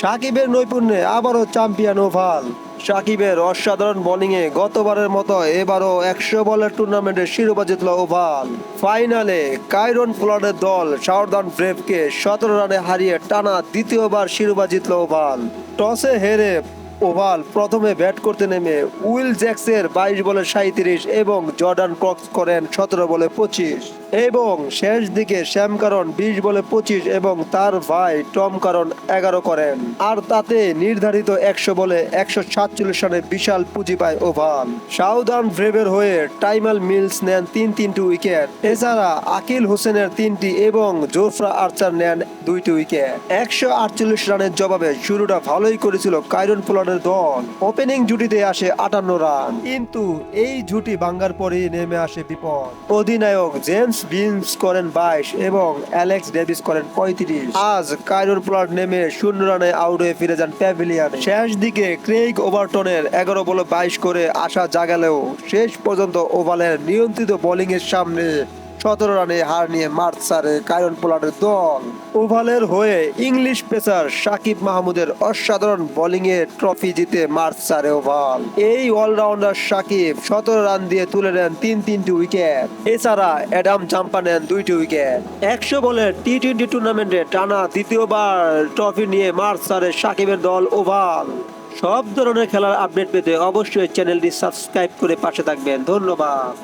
সাকিবের নৈপুণ্যে আবারও champion oval. সাকিবের অসাধারণ বোলিংয়ে গতবারের মতো এবারও একশো বলের টুর্নামেন্টে শিরোপা জিতল ওভাল। ফাইনালে কাইরন ফ্লডের দল সাউদার্ন ব্রেভকে সতেরো রানে হারিয়ে টানা দ্বিতীয়বার শিরোপা জিতল ওভাল। টসে হেরে ওভাল প্রথমে ব্যাট করতে নেমে উইল জ্যাক্সের বাইশ বলে সাঁত্রিশ এবং জর্ডান কক্স করেন সতেরো বলে পঁচিশ। এবং শেষ দিকে শ্যাম কারণ বিশ বলে পঁচিশ এবং তার ভাই টম কারণ এগারো করেন। আর তাতে নির্ধারিত একশো বলে একশো সাতচল্লিশ রানে বিশাল পুঁজি পায় ওভাল। সাউদার্ন ব্রেভের হয়ে টাইমাল মিলস নেন তিন তিনটি উইকেট। এছাড়া আকিল হোসেনের তিনটি এবং জোফরা আর্চার নেন দুইটি উইকেট। একশো আটচল্লিশ রানের জবাবে শুরুটা ভালোই করেছিল কাইরন পোলার্ডের দল। ওপেনিং জুটিতে আসে আটান্ন রান। কিন্তু এই জুটি ভাঙ্গার পরেই নেমে আসে বিপদ। অধিনায়ক জেমস বিনস করেন বাইশ এবং অ্যালেক্স ডেভিস করেন পঁয়ত্রিশ। আজ কাইরন প্লট নেমে শূন্য রানে আউট হয়ে ফিরে যান প্যাভিলিয়নে। শেষ দিকে ক্রেইগ ওভারটনের এগারো বলে বাইশ করে আশা জাগালেও শেষ পর্যন্ত ওভালের নিয়ন্ত্রিত বোলিং এর সামনে সতেরো রানে হার নিয়ে কায়রন পোলার্ডের দল। ওভালের হয়ে ইংলিশ পেসার সাকিব মাহমুদের অসাধারণ বোলিংয়ে ট্রফি জিতে ওভাল। এই অলরাউন্ডার সাকিব সতেরো রান দিয়ে তুলে নেন তিন তিনটি উইকেট। এছাড়া অ্যাডাম জাম্পা নেন দুইটি উইকেট। একশো বলের টি টোয়েন্টি টুর্নামেন্টে টানা দ্বিতীয়বার ট্রফি নিয়ে মাঠ ছাড়ে সাকিবের দল ওভাল। সব ধরনের খেলার আপডেট পেতে অবশ্যই চ্যানেলটি সাবস্ক্রাইব করে পাশে থাকবেন। ধন্যবাদ।